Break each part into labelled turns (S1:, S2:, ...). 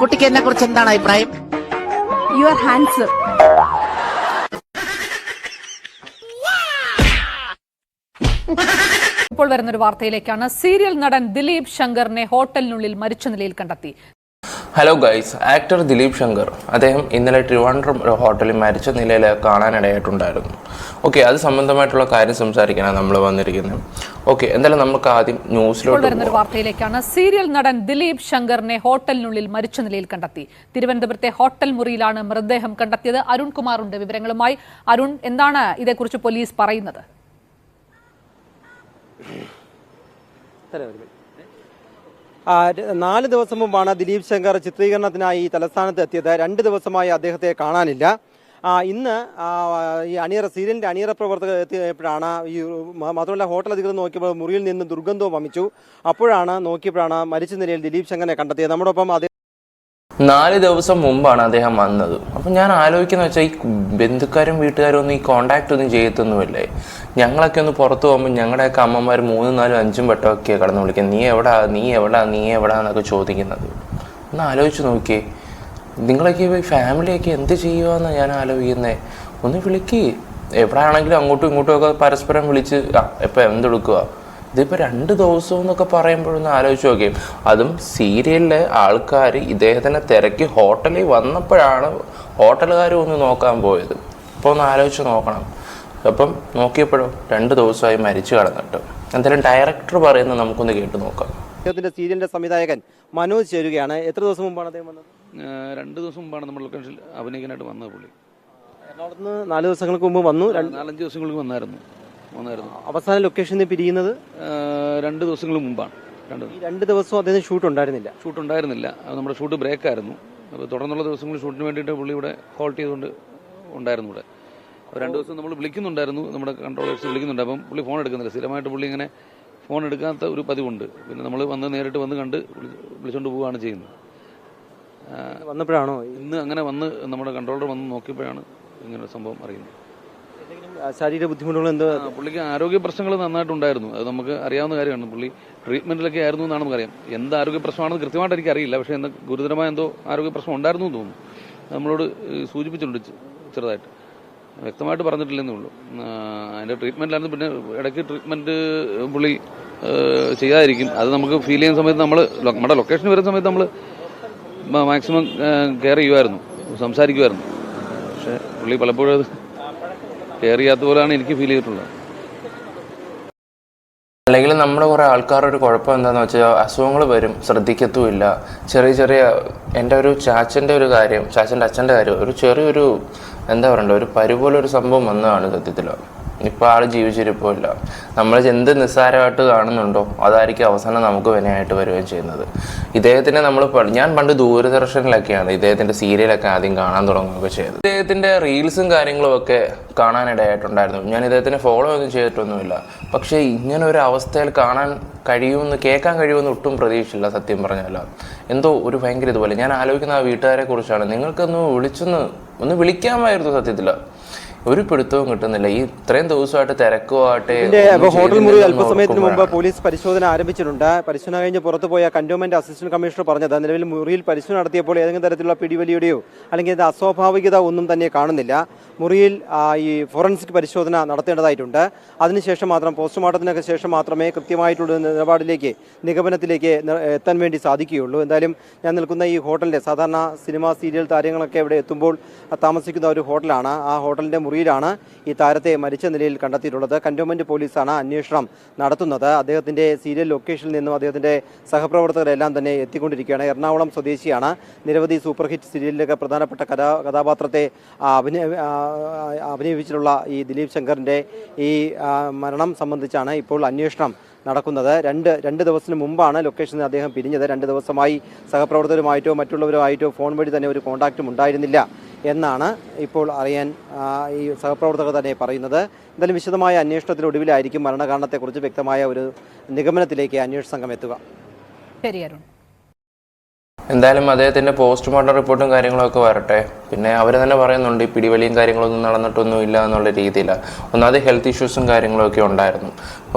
S1: കുട്ടിക്ക് എന്നെ കുറിച്ച് എന്താണ് അഭിപ്രായം?
S2: യു ആർ ഹാൻഡ്സം
S3: ഇപ്പോൾ വരുന്ന ഒരു വാർത്തയിലേക്കാണ്. സീരിയൽ നടൻ ദിലീപ് ശങ്കറിനെ ഹോട്ടലിനുള്ളിൽ മരിച്ച നിലയിൽ കണ്ടെത്തി.
S4: Hello guys actor Dileep Shankar അദ്ദേഹം ഇന്നലെ ട്രിവാൻഡ്രം ഒരു ഹോട്ടലിൽ മരിച്ച നിലയിൽ കാണാനിടയായിട്ടുണ്ടായിരുന്നു. ഓക്കെ അത് സംബന്ധമായിട്ടുള്ള കാര്യം സംസാരിക്കാനാണ് നമ്മൾ വന്നിരിക്കുന്നത്. ഓക്കെ എന്തായാലും നമുക്ക് ആദ്യം ന്യൂസിലോട്ട്
S3: വരുന്ന ഒരു വാർത്തയിലേക്കാണ്. സീരിയൽ നടൻ ദിലീപ് ശങ്കറിനെ ഹോട്ടലിനുള്ളിൽ മരിച്ച നിലയിൽ കണ്ടെത്തി. തിരുവനന്തപുരത്തെ ഹോട്ടൽ മുറിയിലാണ് മൃതദേഹം കണ്ടെത്തിയത്. അരുൺ കുമാറുണ്ട് വിവരങ്ങളുമായി. അരുൺ എന്താണ് ഇതേക്കുറിച്ച് പോലീസ് പറയുന്നത്?
S5: നാല് ദിവസം മുമ്പാണ് ദിലീപ് ശങ്കർ ചിത്രീകരണത്തിനായി ഈ തലസ്ഥാനത്ത് എത്തിയത്. രണ്ട് ദിവസമായി അദ്ദേഹത്തെ കാണാനില്ല. ഇന്ന് ഈ അണിയറ സീരിയലിന്റെ അണിയറ പ്രവർത്തകർ എത്തിയപ്പോഴാണ് ഈ മാത്രമല്ല ഹോട്ടൽ അധികൃതർ നോക്കിയപ്പോൾ മുറിയിൽ നിന്ന് ദുർഗന്ധവും വമിച്ചു. അപ്പോഴാണ് നോക്കിയപ്പോഴാണ് മരിച്ച നിലയിൽ ദിലീപ് ശങ്കറിനെ കണ്ടെത്തിയത്. നമ്മുടെ അദ്ദേഹം
S4: നാല് ദിവസം മുമ്പാണ് അദ്ദേഹം വന്നത്. അപ്പം ഞാൻ ആലോചിക്കുന്ന വെച്ചാൽ ഈ ബന്ധുക്കാരും വീട്ടുകാരും ഒന്നും ഈ കോണ്ടാക്ട് ഒന്നും ചെയ്യത്തൊന്നുമില്ലേ? ഞങ്ങളൊക്കെ ഒന്ന് പുറത്ത് പോകുമ്പോൾ ഞങ്ങളുടെയൊക്കെ അമ്മമാർ മൂന്നും നാലും അഞ്ചും വട്ടമൊക്കെയാണ് കടന്ന് വിളിക്കുന്നത്. നീ എവിടാ? നീ എവിടാ? നീ എവിടാ എന്നൊക്കെ ചോദിക്കുന്നത്. ഒന്ന് ആലോചിച്ച് നോക്കിയേ. നിങ്ങളൊക്കെ ഫാമിലിയൊക്കെ എന്ത് ചെയ്യുമെന്നാണ് ഞാൻ ആലോചിക്കുന്നത് ഒന്ന് വിളിക്കേ. എവിടെ ആണെങ്കിലും അങ്ങോട്ടും ഇങ്ങോട്ടും ഒക്കെ പരസ്പരം വിളിച്ച് എപ്പോൾ എന്തെടുക്കുക ഇതിപ്പോൾ രണ്ട് ദിവസം എന്നൊക്കെ പറയുമ്പോഴൊന്ന് ആലോചിച്ച് നോക്കിയും. അതും സീരിയലിലെ ആൾക്കാർ ഇദ്ദേഹത്തിനെ തിരക്കി ഹോട്ടലിൽ വന്നപ്പോഴാണ് ഹോട്ടലുകാർ ഒന്ന് നോക്കാൻ പോയത്. അപ്പോൾ ഒന്ന് ആലോചിച്ച് നോക്കണം. അപ്പം നോക്കിയപ്പോഴും രണ്ട് ദിവസമായി മരിച്ചു കടന്നിട്ട്. എന്തായാലും ഡയറക്ടർ പറയുന്നത് നമുക്കൊന്ന് കേട്ട് നോക്കാം.
S5: അദ്ദേഹത്തിന്റെ സീരിയലിന്റെ സംവിധായകൻ മനോജ് ചേരുകയാണ്. എത്ര ദിവസം മുമ്പാണ് അദ്ദേഹം വന്നത്?
S6: രണ്ട് ദിവസം മുമ്പാണ് നമ്മൾ ലൊക്കേഷനിൽ അഭിനയിക്കാനായിട്ട് വന്നത് പുള്ളി.
S5: എറണാകുളത്ത് നിന്ന് നാല് ദിവസങ്ങൾക്ക് മുമ്പ് വന്നു. രണ്ട്
S6: നാലഞ്ച് ദിവസങ്ങൾക്ക് വന്നായിരുന്നു. വന്നായിരുന്നു.
S5: അവസാന ലൊക്കേഷനിൽ പിരിയുന്നത്?
S6: രണ്ട് ദിവസങ്ങൾ മുമ്പാണ്. രണ്ട്
S5: ഈ രണ്ട് ദിവസവും അദ്ദേഹം ഷൂട്ട് ഉണ്ടായിരുന്നില്ല.
S6: ഷൂട്ട് ഉണ്ടായിരുന്നില്ല അത് നമ്മുടെ ഷൂട്ട് ബ്രേക്ക് ആയിരുന്നു. അപ്പോൾ തുടർന്നുള്ള ദിവസങ്ങളിൽ ഷൂട്ടിന് വേണ്ടിയിട്ട് പുള്ളി ഇവിടെ ഹോൾട്ട് ചെയ്തുകൊണ്ട് ഉണ്ടായിരുന്നു ഇവിടെ. അപ്പോൾ രണ്ട് ദിവസം നമ്മൾ വിളിക്കുന്നുണ്ടായിരുന്നു. നമ്മുടെ കൺട്രോളേഴ്സ് വിളിക്കുന്നുണ്ട്. അപ്പം പുള്ളി ഫോൺ എടുക്കുന്നില്ല. സ്ഥിരമായിട്ട് പുള്ളി ഇങ്ങനെ ഫോൺ എടുക്കാത്ത ഒരു പതിവുണ്ട്. പിന്നെ നമ്മൾ വന്ന് നേരിട്ട് വന്ന് കണ്ട് വിളിച്ചുകൊണ്ട് പോവുകയാണ് ചെയ്യുന്നത്.
S5: വന്നപ്പോഴാണോ?
S6: ഇന്ന് അങ്ങനെ വന്ന് നമ്മുടെ കൺട്രോളർ വന്ന് നോക്കിയപ്പോഴാണ് ഇങ്ങനെ സംഭവം അറിയുന്നത്.
S5: ശാരീരിക ബുദ്ധിമുട്ടുകൾ എന്താ?
S6: പുള്ളിക്ക് ആരോഗ്യ പ്രശ്നങ്ങൾ നന്നായിട്ടുണ്ടായിരുന്നു. അത് നമുക്ക് അറിയാവുന്ന കാര്യമാണ്. പുള്ളി ട്രീറ്റ്മെന്റിലൊക്കെ ആയിരുന്നു എന്നാണ് നമുക്കറിയാം. എന്ത് ആരോഗ്യ പ്രശ്നമാണെന്ന് കൃത്യമായിട്ട് എനിക്ക് അറിയില്ല പക്ഷേ എന്താ ഗുരുതരമായ എന്തോ ആരോഗ്യ പ്രശ്നം ഉണ്ടായിരുന്നു എന്ന് തോന്നുന്നു. നമ്മളോട് സൂചിപ്പിച്ചിട്ടുണ്ട് ചെറുതായിട്ട്. വ്യക്തമായിട്ട് പറഞ്ഞിട്ടില്ലെന്നേ ഉള്ളൂ. അതിന്റെ ട്രീറ്റ്മെന്റിലായിരുന്നു പിന്നെ ഇടയ്ക്ക് ട്രീറ്റ്മെന്റ് പുള്ളി ചെയ്യാതിരിക്കും. അത് നമുക്ക് ഫീൽ ചെയ്യുന്ന സമയത്ത് നമ്മൾ നമ്മുടെ ലൊക്കേഷൻ വരുന്ന സമയത്ത് നമ്മൾ മാക്സിമം കെയർ ചെയ്യുമായിരുന്നു. സംസാരിക്കുമായിരുന്നു. പക്ഷേ പുള്ളി പലപ്പോഴും കെയർ ചെയ്യാത്ത പോലെയാണ് എനിക്ക് ഫീൽ ചെയ്തിട്ടുള്ളത്.
S4: അല്ലെങ്കിൽ നമ്മുടെ കുറേ ആൾക്കാരുടെ ഒരു കുഴപ്പം എന്താണെന്ന് വെച്ചാൽ അസുഖങ്ങൾ വരും ശ്രദ്ധിക്കത്തുമില്ല. ചെറിയ ചെറിയ എന്റെ ഒരു ചാച്ചന്റെ ഒരു കാര്യം ചാച്ചന്റെ അച്ഛന്റെ കാര്യം ഒരു ചെറിയൊരു എന്താ പറയണ്ട ഒരു പരുപോലൊരു സംഭവം വന്നതാണ് സത്യത്തിൽ ഇപ്പോൾ ആൾ ജീവിച്ചിരിപ്പില്ല നമ്മൾ എന്ത് നിസ്സാരമായിട്ട് കാണുന്നുണ്ടോ? അതായിരിക്കും അവസാനം നമുക്ക് വിനയായിട്ട് വരികയും ചെയ്യുന്നത്. ഇദ്ദേഹത്തിനെ നമ്മൾ ഞാൻ പണ്ട് ദൂരദർശനിലൊക്കെയാണ് ഇദ്ദേഹത്തിന്റെ സീരിയലൊക്കെ ആദ്യം കാണാൻ തുടങ്ങുകയൊക്കെ ചെയ്തത്. ഇദ്ദേഹത്തിന്റെ റീൽസും കാര്യങ്ങളും ഒക്കെ കാണാനിടയായിട്ടുണ്ടായിരുന്നു. ഞാൻ ഇദ്ദേഹത്തിനെ ഫോളോ ഒന്നും ചെയ്തിട്ടൊന്നുമില്ല. പക്ഷേ ഇങ്ങനെ ഒരു അവസ്ഥയിൽ കാണാൻ കഴിയുമെന്ന് കേൾക്കാൻ കഴിയുമെന്ന് ഒട്ടും പ്രതീക്ഷിച്ചില്ല സത്യം പറഞ്ഞാൽ എന്തോ ഒരു ഭയങ്കര ഇതുപോലെ. ഞാൻ ആലോചിക്കുന്ന ആ വീട്ടുകാരെ കുറിച്ചാണ് നിങ്ങൾക്കൊന്ന് വിളിച്ചൊന്ന് ഒന്ന് വിളിക്കാമായിരുന്നു സത്യത്തിൽ ഒരു പിടുത്തവും കിട്ടുന്നില്ല. ഈ ഇത്രയും ദിവസമായിട്ട് തിരക്കുമായിട്ട്
S5: ഇതിന്റെ ഹോട്ടൽ മുറി അല്പസമയത്തിന് മുമ്പ് പോലീസ് പരിശോധന ആരംഭിച്ചിട്ടുണ്ട്. പരിശോധന കഴിഞ്ഞ് പുറത്തു പോയ കന്റോൺമെന്റ് അസിസ്റ്റന്റ് കമ്മീഷണർ പറഞ്ഞത് നിലവിൽ മുറിയിൽ പരിശോധന നടത്തിയപ്പോൾ ഏതെങ്കിലും തരത്തിലുള്ള പിടിവലിയുടെയോ അല്ലെങ്കിൽ ഇത് അസ്വാഭാവികത ഒന്നും തന്നെ കാണുന്നില്ല. മുറിയിൽ ഈ ഫോറൻസിക് പരിശോധന നടത്തേണ്ടതായിട്ടുണ്ട്. അതിനുശേഷം മാത്രം പോസ്റ്റ്മോർട്ടത്തിനൊക്കെ ശേഷം മാത്രമേ കൃത്യമായിട്ടുള്ള നിലപാടിലേക്ക് നിഗമനത്തിലേക്ക് എത്താൻ വേണ്ടി സാധിക്കുകയുള്ളൂ. എന്തായാലും ഞാൻ നിൽക്കുന്ന ഈ ഹോട്ടലിന്റെ സാധാരണ സിനിമ സീരിയൽ താരങ്ങളൊക്കെ ഇവിടെ എത്തുമ്പോൾ താമസിക്കുന്ന ഒരു ഹോട്ടലാണ്. ആ ഹോട്ടലിന്റെ മുറിയിലാണ് ഈ താരത്തെ മരിച്ച നിലയിൽ കണ്ടെത്തിയിട്ടുള്ളത്. കന്റോൺമെന്റ് പോലീസാണ് അന്വേഷണം നടത്തുന്നത്. അദ്ദേഹത്തിന്റെ സീരിയൽ ലൊക്കേഷനിൽ നിന്നും അദ്ദേഹത്തിന്റെ സഹപ്രവർത്തകരെല്ലാം തന്നെ എത്തിക്കൊണ്ടിരിക്കുകയാണ്. എറണാകുളം സ്വദേശിയാണ്. നിരവധി സൂപ്പർ ഹിറ്റ് സീരിയലിലൊക്കെ പ്രധാനപ്പെട്ട കഥാ കഥാപാത്രത്തെ അഭിനയ അഭിനയിപ്പിച്ചിട്ടുള്ള ഈ ദിലീപ് ശങ്കറിന്റെ ഈ മരണം സംബന്ധിച്ചാണ് ഇപ്പോൾ അന്വേഷണം നടക്കുന്നത്. രണ്ട് രണ്ട് ദിവസത്തിന് മുമ്പാണ് ലൊക്കേഷനിൽ അദ്ദേഹം പിരിഞ്ഞത്. രണ്ട് ദിവസമായി സഹപ്രവർത്തകരുമായിട്ടോ മറ്റുള്ളവരുമായിട്ടോ ഫോൺ വഴി തന്നെ ഒരു കോൺടാക്റ്റും ഉണ്ടായിരുന്നില്ല. എന്നാണ് ഇപ്പോൾ അറിയാൻ ഈ സഹപ്രവർത്തകർ തന്നെ പറയുന്നത്. എന്തായാലും വിശദമായ അന്വേഷണത്തിനൊടുവിലായിരിക്കും മരണകാരണത്തെക്കുറിച്ച് വ്യക്തമായ ഒരു നിഗമനത്തിലേക്ക് അന്വേഷണ സംഘം എത്തുക.
S3: ശരി അരുൺ.
S4: എന്തായാലും അദ്ദേഹത്തിന്റെ പോസ്റ്റ്മോർട്ടം റിപ്പോർട്ടും കാര്യങ്ങളൊക്കെ വരട്ടെ. പിന്നെ അവർ തന്നെ പറയുന്നുണ്ട് ഈ പിടിവലിയും കാര്യങ്ങളൊന്നും നടന്നിട്ടൊന്നും ഇല്ല എന്നുള്ള രീതിയിലാണ് ഒന്നാമത് ഹെൽത്ത് ഇഷ്യൂസും കാര്യങ്ങളൊക്കെ ഉണ്ടായിരുന്നു.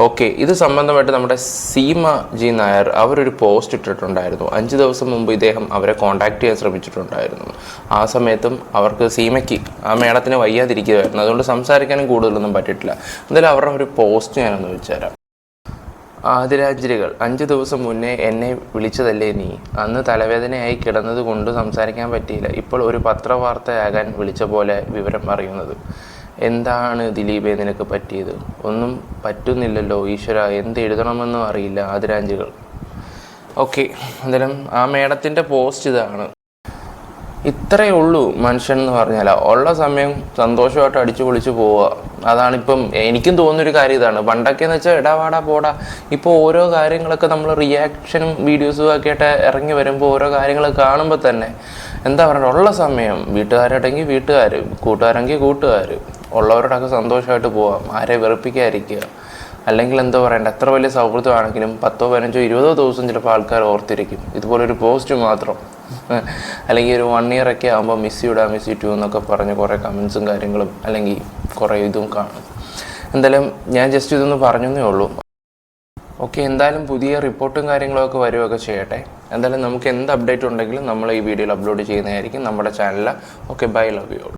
S4: ഓക്കെ ഇത് സംബന്ധമായിട്ട് നമ്മുടെ സീമ ജി നായർ അവരൊരു പോസ്റ്റ് ഇട്ടിട്ടുണ്ടായിരുന്നു. അഞ്ച് ദിവസം മുമ്പ് ഇദ്ദേഹം അവരെ കോൺടാക്ട് ചെയ്യാൻ ശ്രമിച്ചിട്ടുണ്ടായിരുന്നു. ആ സമയത്തും അവർക്ക് സീമയ്ക്ക് ആ മേളത്തിന് വയ്യാതിരിക്കുകയായിരുന്നു. അതുകൊണ്ട് സംസാരിക്കാനും കൂടുതലൊന്നും പറ്റിയിട്ടില്ല. എന്തായാലും അവരുടെ ഒരു പോസ്റ്റ് ഞാനൊന്ന് വെച്ചുതരാം. ആതിരാഞ്ജലികൾ അഞ്ച് ദിവസം മുന്നേ എന്നെ വിളിച്ചതല്ലേ നീ? അന്ന് തലവേദനയായി കിടന്നത് കൊണ്ട് സംസാരിക്കാൻ പറ്റിയില്ല. ഇപ്പോൾ ഒരു പത്രവാർത്തയാകാൻ വിളിച്ച പോലെ വിവരം അറിയുന്നത്. എന്താണ് ദിലീപേ നിനക്ക് പറ്റിയത്? ഒന്നും പറ്റുന്നില്ലല്ലോ ഈശ്വര എന്ത് എഴുതണമെന്നും അറിയില്ല ആതിരാഞ്ജലികൾ ഓക്കെ എന്തായാലും ആ മേഡത്തിന്റെ പോസ്റ്റ് ഇതാണ്. ഇത്രയേ ഉള്ളൂ മനുഷ്യൻ എന്ന് പറഞ്ഞാൽ ഉള്ള സമയം സന്തോഷമായിട്ട് അടിച്ചു പൊളിച്ചു പോവുക. അതാണിപ്പം എനിക്കും തോന്നുന്നൊരു കാര്യം ഇതാണ്. പണ്ടൊക്കെ എന്ന് വെച്ചാൽ ഇടാവാടാ പോടാ. ഇപ്പോൾ ഓരോ കാര്യങ്ങളൊക്കെ നമ്മൾ റിയാക്ഷനും വീഡിയോസും ഒക്കെ ആയിട്ട് ഇറങ്ങി വരുമ്പോൾ ഓരോ കാര്യങ്ങൾ കാണുമ്പോൾ തന്നെ എന്താ പറയുക ഉള്ള സമയം വീട്ടുകാരായിട്ടെങ്കിൽ വീട്ടുകാർ കൂട്ടുകാരെങ്കിൽ കൂട്ടുകാർ ഉള്ളവരോടൊക്കെ സന്തോഷമായിട്ട് പോവാം ആരെ വെറുപ്പിക്കാതിരിക്കുക. അല്ലെങ്കിൽ എന്താ പറയണ്ട? എത്ര വലിയ സൗഹൃദമാണെങ്കിലും പത്തോ പതിനഞ്ചോ ഇരുപതോ ദിവസം ചിലപ്പോൾ ആൾക്കാർ ഓർത്തിരിക്കും. ഇതുപോലൊരു പോസ്റ്റ് മാത്രം. അല്ലെങ്കിൽ ഒരു വൺ ഇയർ ഒക്കെ ആകുമ്പോൾ മിസ് യുടാ മിസ് യു ടു എന്നൊക്കെ പറഞ്ഞ് കുറേ കമൻസും കാര്യങ്ങളും അല്ലെങ്കിൽ കുറേ ഇതും കാണും. എന്തായാലും ഞാൻ ജസ്റ്റ് ഇതൊന്ന് പറഞ്ഞതേ ഉള്ളൂ. ഓക്കെ എന്തായാലും പുതിയ റിപ്പോർട്ടും കാര്യങ്ങളൊക്കെ വരുമൊക്കെ ചെയ്യട്ടെ. എന്തായാലും നമുക്ക് എന്ത് അപ്ഡേറ്റ് ഉണ്ടെങ്കിലും നമ്മൾ ഈ വീഡിയോയിൽ അപ്ലോഡ് ചെയ്യുന്നതായിരിക്കും നമ്മുടെ ചാനലിൽ ഓക്കെ ബൈ ലവ് യു